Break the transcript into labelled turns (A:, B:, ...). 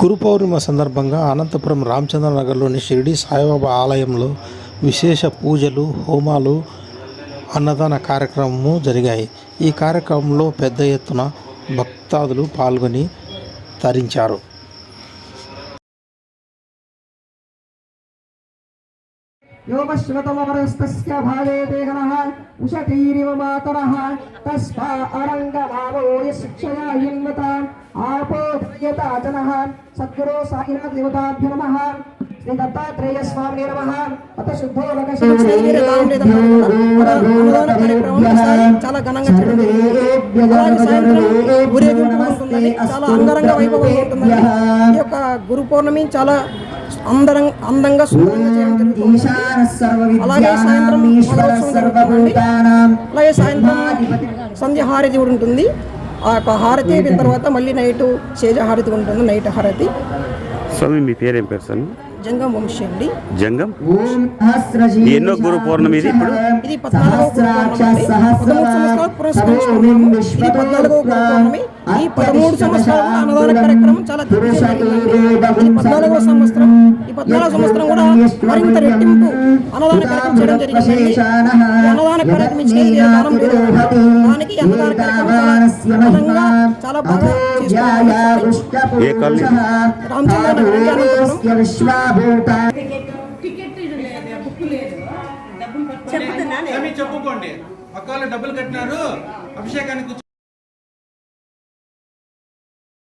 A: గురు పౌర్ణిమ సందర్భంగా అనంతపురం రామచంద్రనగర్లోని షిరిడి సాయిబాబా ఆలయంలో విశేష పూజలు హోమాలు అన్నదాన కార్యక్రమము జరిగాయి ఈ కార్యక్రమంలో పెద్ద ఎత్తున భక్తాదులు పాల్గొని తరించారు
B: योपश्वतमवरस्तस्य भावे देहनः उषतीरिव मातरः तस्मा अरङ्गमावो यशिक्षया సమేత ఆచన సద్గురు సాయినాథ్ దేవతాభ్య నమ శ్రీ దత్తాత్రేయ స్వామి నమ అత
C: శుద్ధోలక ఘనంగా చాలా ఉంటుంది గురు పౌర్ణమి చాలా అందరం అందంగా అలాగే అలాగే సాయంత్రం కూడా ఉంటుంది. ఆ యొక్క హారతి అయిన తర్వాత మళ్ళీ నైట్ సేజ హారతి ఉంటుంది నైట్ హారతి.
D: స్వామి మీ పేరేం పేరు స్వామి?
C: జంగం వంశీ అండి.
D: జంగం? ఎన్నో గురు పౌర్ణమి ఇది ఇప్పుడు?
C: ఇది పౌర్ణమి ఈ పదమూడు సంవత్సరాలు అన్నదాన కార్యక్రమం చాలా సంవత్సరం ఈ సంవత్సరం కూడా మరింత రెట్టింపు అన్నదాన కార్యక్రమం చేయడం జరిగిందండి. ఈ అన్నదాన కార్యక్రమం దానం దానికి అన్నదాన చాలా బాగా
D: ఏ కాలనీ?
C: రామచంద్ర
E: స్వామి చెప్పుకోండి. పక్క వాళ్ళు డబ్బులు కట్టినారు అభిషేకానికి